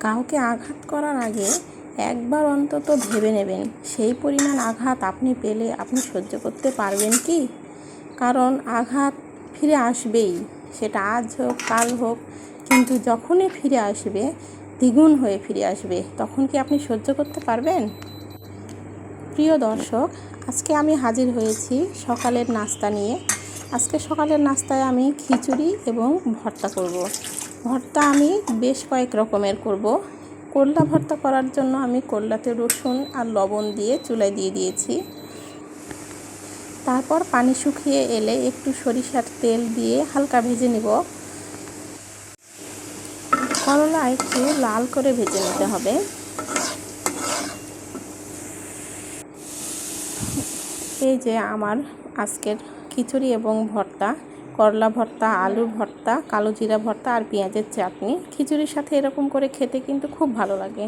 কাউকে আঘাত করার আগে একবার অন্তত ভেবে নেবেন, সেই পরিমাণ আঘাত আপনি পেলে আপনি সহ্য করতে পারবেন কি? কারণ আঘাত ফিরে আসবেই, সেটা আজ হোক, কাল হোক, কিন্তু যখনই ফিরে আসবে, দ্বিগুণ হয়ে ফিরে আসবে, তখন কি আপনি সহ্য করতে পারবেন? প্রিয় দর্শক, আজকে আমি হাজির হয়েছি সকালের নাস্তা নিয়ে। আজকে সকালের নাস্তায় আমি খিচুড়ি এবং ভর্তা করব। ভর্তা আমি বেশ কয়েক রকমের করব। করলা ভর্তা করার জন্য আমি করলাতে রসুন আর লবণ দিয়ে চুলায় দিয়ে দিয়েছি। তারপর পানি শুকিয়ে এলে একটু সরিষার তেল দিয়ে হালকা ভেজে নেব। করলা একটু লাল করে ভেজে নিতে হবে। এই যে আমার আজকের খিচুড়ি এবং ভর্তা। করলা ভর্তা, আলু ভর্তা, কালো জিরা ভর্তা আর পেঁয়াজের চাটনি। খিচুড়ির সাথে এরকম করে খেতে কিন্তু খুব ভালো লাগে।